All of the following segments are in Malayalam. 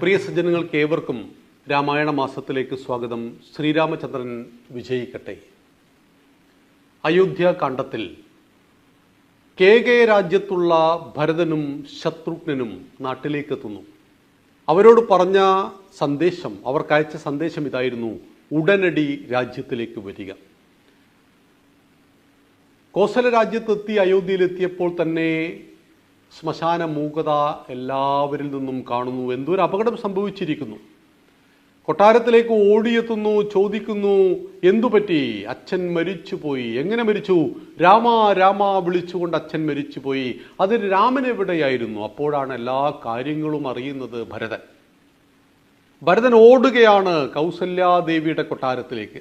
പ്രിയ സജ്ജനങ്ങൾക്ക് ഏവർക്കും രാമായണ മാസത്തിലേക്ക് സ്വാഗതം. ശ്രീരാമചന്ദ്രൻ വിജയിക്കട്ടെ. അയോധ്യ കാണ്ഡത്തിൽ കെ കെ രാജ്യത്തുള്ള ഭരതനും ശത്രുഘ്നും നാട്ടിലേക്ക് എത്തുന്നു അവരോട് പറഞ്ഞ സന്ദേശം അവർക്കയച്ച സന്ദേശം ഇതായിരുന്നു ഉടനടി രാജ്യത്തിലേക്ക് വരിക. കോസല രാജ്യത്തെത്തി അയോധ്യയിലെത്തിയപ്പോൾ തന്നെ ശ്മശാന മൂകത എല്ലാവരിൽ നിന്നും കാണുന്നു എന്തൊരു അപകടം സംഭവിച്ചിരിക്കുന്നു. കൊട്ടാരത്തിലേക്ക് ഓടിയെത്തുന്നു ചോദിക്കുന്നു എന്തുപറ്റി? അച്ഛൻ മരിച്ചുപോയി. എങ്ങനെ മരിച്ചു? രാമ രാമ വിളിച്ചുകൊണ്ട് അച്ഛൻ മരിച്ചുപോയി. അത് രാമൻ എവിടെയായിരുന്നു? അപ്പോഴാണ് എല്ലാ കാര്യങ്ങളും അറിയുന്നത് ഭരതൻ. ഭരതൻ ഓടുകയാണ് കൗസല്യാദേവിയുടെ കൊട്ടാരത്തിലേക്ക്.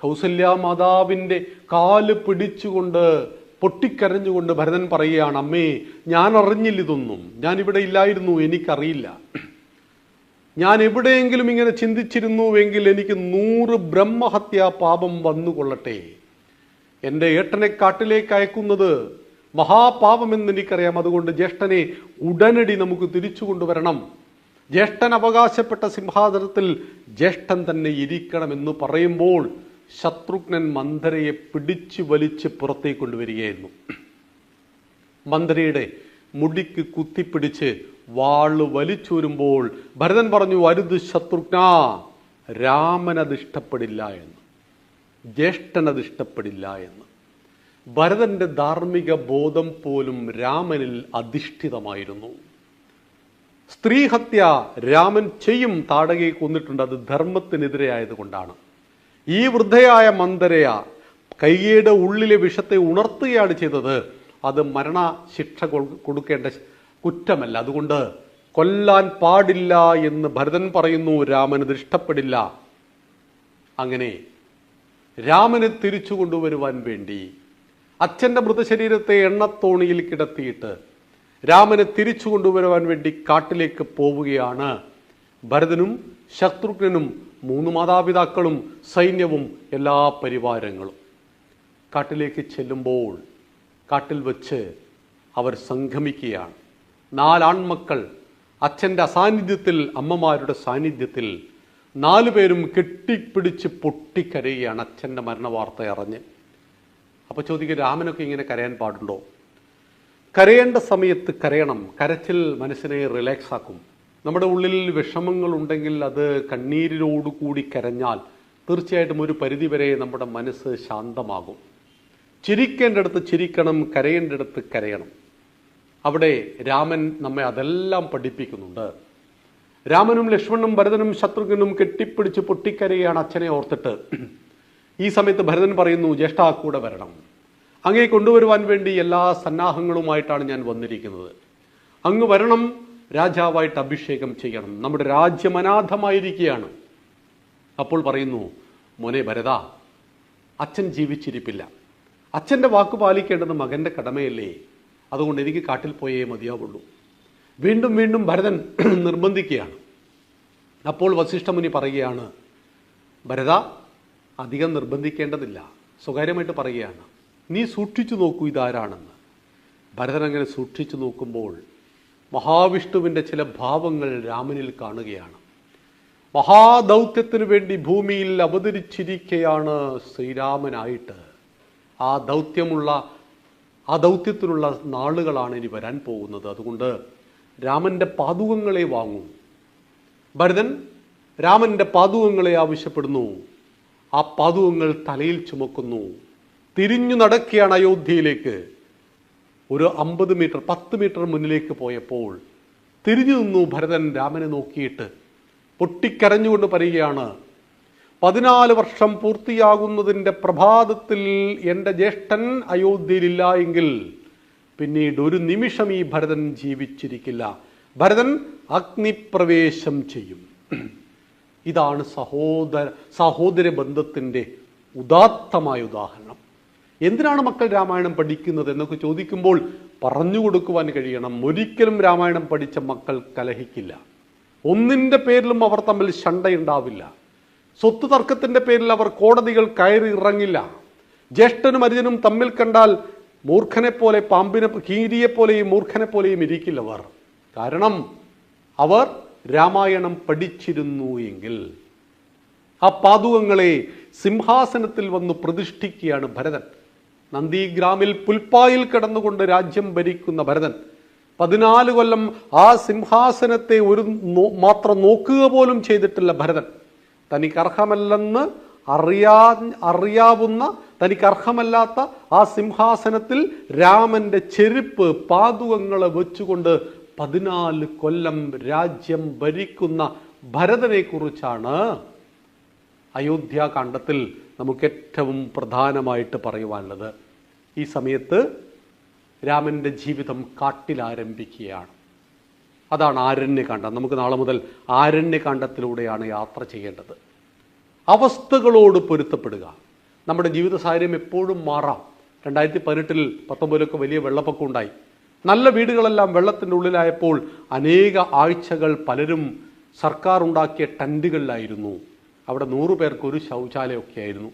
കൗസല്യ മാതാവിന്റെ കാൽ പിടിച്ചുകൊണ്ട് പൊട്ടിക്കരഞ്ഞുകൊണ്ട് ഭരതൻ പറയുകയാണ് അമ്മേ ഞാൻ അറിഞ്ഞില്ല ഇതൊന്നും ഞാൻ ഇവിടെ ഇല്ലായിരുന്നു എനിക്കറിയില്ല. ഞാൻ എവിടെയെങ്കിലും ഇങ്ങനെ ചിന്തിച്ചിരുന്നുവെങ്കിൽ എനിക്ക് നൂറ് ബ്രഹ്മഹത്യാ പാപം വന്നുകൊള്ളട്ടെ. എന്റെ ഏട്ടനെ കാട്ടിലേക്ക് അയക്കുന്നത് മഹാപാപമെന്ന് എനിക്കറിയാം. അതുകൊണ്ട് ജ്യേഷ്ഠനെ ഉടനടി നമുക്ക് തിരിച്ചു കൊണ്ടുവരണം. ജ്യേഷ്ഠൻ അവകാശപ്പെട്ട സിംഹാസനത്തിൽ ജ്യേഷ്ഠൻ തന്നെ ഇരിക്കണമെന്ന് പറയുമ്പോൾ ശത്രുഘ്നൻ മന്ധരയെ പിടിച്ചു വലിച്ച് പുറത്തേക്ക് കൊണ്ടുവരികയായിരുന്നു. മന്ധരയുടെ മുടിക്ക് കുത്തിപ്പിടിച്ച് വാൾ വലിച്ചൂരുമ്പോൾ ഭരതൻ പറഞ്ഞു അരുത് ശത്രുഘ്ന രാമൻ അത് ഇഷ്ടപ്പെടില്ല എന്ന് ജ്യേഷ്ഠൻ അത് ഇഷ്ടപ്പെടില്ല എന്ന്. ഭരതന്റെ ധാർമ്മിക ബോധം പോലും രാമനിൽ അധിഷ്ഠിതമായിരുന്നു. സ്ത്രീഹത്യ രാമൻ ചെയ്യും താടകയെ കൊന്നിട്ടുണ്ട് അത് ധർമ്മത്തിനെതിരെ ആയതുകൊണ്ടാണ്. ഈ വൃദ്ധയായ മന്ദരയ കൈയുടെ ഉള്ളിലെ വിഷത്തെ ഉണർത്തുകയാണ് ചെയ്തത്. അത് മരണ ശിക്ഷ കൊടുക്കേണ്ട കുറ്റമല്ല. അതുകൊണ്ട് കൊല്ലാൻ പാടില്ല എന്ന് ഭരതൻ പറയുന്നു രാമന് ഇത് ഇഷ്ടപ്പെടില്ല അങ്ങനെ രാമനെ തിരിച്ചു കൊണ്ടുവരുവാൻ വേണ്ടി അച്ഛന്റെ മൃതശരീരത്തെ എണ്ണത്തോണിയിൽ കിടത്തിയിട്ട് രാമനെ തിരിച്ചു കൊണ്ടുവരുവാൻ വേണ്ടി കാട്ടിലേക്ക് പോവുകയാണ് ഭരതനും ശത്രുഘ്നനും മൂന്ന് മാതാപിതാക്കളും സൈന്യവും എല്ലാ പരിവാരങ്ങളും. കാട്ടിലേക്ക് ചെല്ലുമ്പോൾ കാട്ടിൽ വച്ച് അവർ സംഗമിക്കുകയാണ്. നാലാൺമക്കൾ അച്ഛന്റെ അസാന്നിധ്യത്തിൽ അമ്മമാരുടെ സാന്നിധ്യത്തിൽ നാലു പേരും കെട്ടിപ്പിടിച്ച് പൊട്ടിക്കരയുകയാണ് അച്ഛന്റെ മരണവാർത്ത അറിഞ്ഞ്. അപ്പോൾ ചോദിക്കും രാമനൊക്കെ ഇങ്ങനെ കരയാൻ പാടുണ്ടോ? കരയേണ്ട സമയത്ത് കരയണം. കരച്ചിൽ മനസ്സിനെ റിലാക്സ് ആക്കും. നമ്മുടെ ഉള്ളിൽ വിഷമങ്ങൾ ഉണ്ടെങ്കിൽ അത് കണ്ണീരിലോടുകൂടി കരഞ്ഞാൽ തീർച്ചയായിട്ടും ഒരു പരിധിവരെ നമ്മുടെ മനസ്സ് ശാന്തമാകും. ചിരിക്കേണ്ടടുത്ത് ചിരിക്കണം കരയേണ്ടടുത്ത് കരയണം. അവിടെ രാമൻ നമ്മെ അതെല്ലാം പഠിപ്പിക്കുന്നുണ്ട്. രാമനും ലക്ഷ്മണനും ഭരതനും ശത്രുഘ്നും കെട്ടിപ്പിടിച്ച് പൊട്ടിക്കരയാണ് അച്ഛനെ ഓർത്തിട്ട്. ഈ സമയത്ത് ഭരതൻ പറയുന്നു ജ്യേഷ്ഠ കൂടെ വരണം. അങ്ങേ കൊണ്ടുവരുവാൻ വേണ്ടി എല്ലാ സന്നാഹങ്ങളുമായിട്ടാണ് ഞാൻ വന്നിരിക്കുന്നത്. അങ്ങ് വരണം രാജാവായിട്ട് അഭിഷേകം ചെയ്യണം. നമ്മുടെ രാജ്യം അനാഥമായിരിക്കുകയാണ്. അപ്പോൾ പറയുന്നു മോനെ ഭരത അച്ഛൻ ജീവിച്ചിരിപ്പില്ല. അച്ഛന്റെ വാക്ക് പാലിക്കേണ്ടത് മകന്റെ കടമയല്ലേ? അതുകൊണ്ട് എനിക്ക് കാട്ടിൽ പോയേ മതിയാവുള്ളൂ. വീണ്ടും വീണ്ടും ഭരതൻ നിർബന്ധിക്കുകയാണ്. അപ്പോൾ വസിഷ്ഠമുനി പറയുകയാണ് ഭരത അധികം നിർബന്ധിക്കേണ്ടതില്ല. സ്വകാര്യമായിട്ട് പറയുകയാണ് നീ സൂക്ഷിച്ചു നോക്കൂ ഇതാരാണെന്ന്. ഭരതൻ അങ്ങനെ സൂക്ഷിച്ചു നോക്കുമ്പോൾ മഹാവിഷ്ണുവിന്റെ ചില ഭാവങ്ങൾ രാമനിൽ കാണുകയാണ്. മഹാദൗത്യത്തിനു വേണ്ടി ഭൂമിയിൽ അവതരിച്ചിരിക്കുകയാണ് ശ്രീരാമനായിട്ട്. ആ ദൗത്യമുള്ള ആ ദൗത്യത്തിനുള്ള നാളുകളാണ് ഇനി വരാൻ പോകുന്നത്. അതുകൊണ്ട് രാമന്റെ പാതുകങ്ങളെ വാങ്ങൂ. ഭരതൻ രാമന്റെ പാതുകങ്ങളെ ആവശ്യപ്പെടുന്നു. ആ പാതുകങ്ങൾ തലയിൽ ചുമക്കുന്നു. തിരിഞ്ഞു നടക്കുകയാണ് അയോധ്യയിലേക്ക്. ഒരു അമ്പത് മീറ്റർ പത്ത് മീറ്റർ മുന്നിലേക്ക് പോയപ്പോൾ തിരിഞ്ഞു നിന്നു ഭരതൻ രാമനെ നോക്കിയിട്ട് പൊട്ടിക്കരഞ്ഞുകൊണ്ട് പറയുകയാണ് പതിനാല് വർഷം പൂർത്തിയാകുന്നതിന്റെ പ്രഭാതത്തിൽ എന്റെ ജ്യേഷ്ഠൻ അയോധ്യയിലില്ല എങ്കിൽ പിന്നീട് ഒരു നിമിഷം ഈ ഭരതൻ ജീവിച്ചിരിക്കില്ല. ഭരതൻ അഗ്നിപ്രവേശം ചെയ്യും. ഇതാണ് സഹോദര സഹോദര ബന്ധത്തിന്റെ ഉദാത്തമായ ഉദാഹരണം. എന്തിനാണ് മക്കൾ രാമായണം പഠിക്കുന്നത് എന്നൊക്കെ ചോദിക്കുമ്പോൾ പറഞ്ഞു കൊടുക്കുവാൻ കഴിയണം. ഒരിക്കലും രാമായണം പഠിച്ച മക്കൾ കലഹിക്കില്ല. ഒന്നിന്റെ പേരിലും അവർ തമ്മിൽ ശണ്ടയുണ്ടാവില്ല. സ്വത്ത് തർക്കത്തിന്റെ പേരിൽ അവർ കോടതികൾ കയറി ഇറങ്ങില്ല. ജ്യേഷ്ഠനും അനുജനും തമ്മിൽ കണ്ടാൽ മൂർഖനെ പോലെ പാമ്പിനെ കീരിയെ പോലെയും മൂർഖനെ പോലെയും ഇരിക്കില്ല അവർ. കാരണം അവർ രാമായണം പഠിച്ചിരുന്നു എങ്കിൽ ആ പാതുകങ്ങളെ സിംഹാസനത്തിൽ വന്ന് പ്രതിഷ്ഠിക്കുകയാണ് ഭരതൻ. നന്ദിഗ്രാമിൽ പുൽപ്പായിൽ കിടന്നുകൊണ്ട് രാജ്യം ഭരിക്കുന്ന ഭരതൻ. പതിനാല് കൊല്ലം ആ സിംഹാസനത്തെ ഒരു മാത്രം നോക്കുക പോലും ചെയ്തിട്ടില്ല ഭരതൻ. തനിക്ക് അർഹമല്ലെന്ന് അറിയാ അറിയാവുന്ന തനിക്ക് അർഹമല്ലാത്ത ആ സിംഹാസനത്തിൽ രാമന്റെ ചെരുപ്പ് പാതുകങ്ങളെ വെച്ചുകൊണ്ട് പതിനാല് കൊല്ലം രാജ്യം ഭരിക്കുന്ന ഭരതനെ കുറിച്ചാണ് അയോധ്യാകാന്ഡത്തിൽ നമുക്ക് ഏറ്റവും പ്രധാനമായിട്ട് പറയുവാനുള്ളത്. ഈ സമയത്ത് രാമന്റെ ജീവിതം കാട്ടിലാരംഭിക്കുകയാണ്. അതാണ് ആരണ്യകാന്ഡം നമുക്ക് നാളെ മുതൽ ആരണ്യകാന്ഡത്തിലൂടെയാണ് യാത്ര ചെയ്യേണ്ടത്. അവസ്ഥകളോട് പൊരുത്തപ്പെടുക. നമ്മുടെ ജീവിത സാഹചര്യം എപ്പോഴും മാറാം. രണ്ടായിരത്തി പതിനെട്ടിൽ പത്തൊമ്പതിലൊക്കെ വലിയ വെള്ളപ്പൊക്കം ഉണ്ടായി. നല്ല വീടുകളെല്ലാം വെള്ളത്തിന്റെ ഉള്ളിലായപ്പോൾ അനേക ആഴ്ചകൾ പലരും സർക്കാർ ഉണ്ടാക്കിയ ടെന്റുകളിലായിരുന്നു അവിടെ നൂറു പേർക്കൊരു ശൗചാലയമൊക്കെ ആയിരുന്നു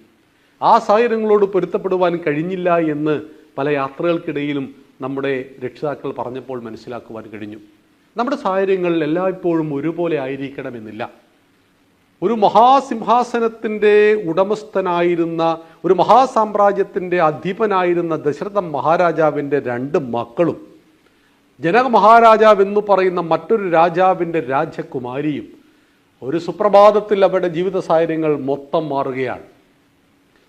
ആ സാഹചര്യങ്ങളോട് പൊരുത്തപ്പെടുവാൻ കഴിഞ്ഞില്ല എന്ന് പല യാത്രകൾക്കിടയിലും നമ്മുടെ രക്ഷിതാക്കൾ പറഞ്ഞപ്പോൾ മനസ്സിലാക്കുവാൻ കഴിഞ്ഞു. നമ്മുടെ സാഹചര്യങ്ങൾ എല്ലായ്പ്പോഴും ഒരുപോലെ ആയിരിക്കണമെന്നില്ല. ഒരു മഹാസിംഹാസനത്തിന്റെ ഉടമസ്ഥനായിരുന്ന ഒരു മഹാസാമ്രാജ്യത്തിന്റെ അധിപനായിരുന്ന ദശരഥ മഹാരാജാവിന്റെ രണ്ട് മക്കളും ജനക മഹാരാജാവെന്ന് പറയുന്ന മറ്റൊരു രാജാവിന്റെ രാജകുമാരിയും ഒരു സുപ്രഭാതത്തിൽ അവരുടെ ജീവിത സാഹചര്യങ്ങൾ മൊത്തം മാറുകയാണ്.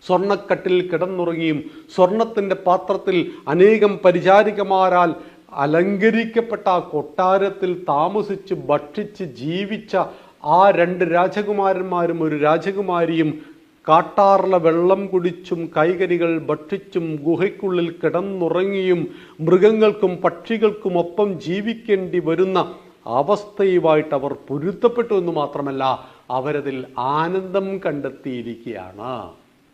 സ്വർണക്കട്ടിൽ കിടന്നുറങ്ങിയും സ്വർണത്തിന്റെ പാത്രത്തിൽ അനേകം പരിചാരികമാരാൽ അലങ്കരിക്കപ്പെട്ട ആ കൊട്ടാരത്തിൽ താമസിച്ച് ഭക്ഷിച്ച് ജീവിച്ച ആ രണ്ട് രാജകുമാരന്മാരും ഒരു രാജകുമാരിയും കാട്ടാറിലെ വെള്ളം കുടിച്ചും കൈകരികൾ ഭക്ഷിച്ചും ഗുഹയ്ക്കുള്ളിൽ കിടന്നുറങ്ങിയും മൃഗങ്ങൾക്കും പക്ഷികൾക്കും ഒപ്പം ജീവിക്കേണ്ടി വരുന്ന അവസ്ഥയുമായിട്ട് അവർ പൊരുത്തപ്പെട്ടു എന്ന് മാത്രമല്ല അവരതിൽ ആനന്ദം കണ്ടെത്തിയിരിക്കുകയാണ്.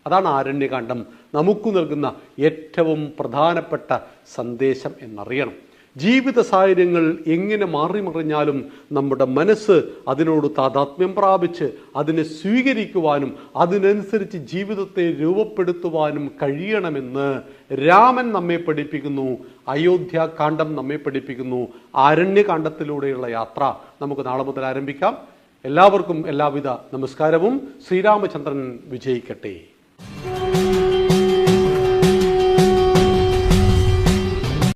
അതാണ് ആരണ്യകാന്ഡം. നമുക്ക് നൽകുന്ന ഏറ്റവും പ്രധാനപ്പെട്ട സന്ദേശം എന്നറിയണം. ജീവിത സാഹചര്യങ്ങൾ എങ്ങനെ മാറിമറിഞ്ഞാലും നമ്മുടെ മനസ്സ് അതിനോട് താതാത്മ്യം പ്രാപിച്ച് അതിനെ സ്വീകരിക്കുവാനും അതിനനുസരിച്ച് ജീവിതത്തെ രൂപപ്പെടുത്തുവാനും കഴിയണമെന്ന് രാമൻ നമ്മെ പഠിപ്പിക്കുന്നു. അയോധ്യാകാന്ഡം നമ്മെ പഠിപ്പിക്കുന്നു. ആരണ്യകാന്ഡത്തിലൂടെയുള്ള യാത്ര നമുക്ക് നാളെ മുതൽ ആരംഭിക്കാം. എല്ലാവർക്കും എല്ലാവിധ നമസ്കാരവും. ശ്രീരാമചന്ദ്രൻ വിജയിക്കട്ടെ.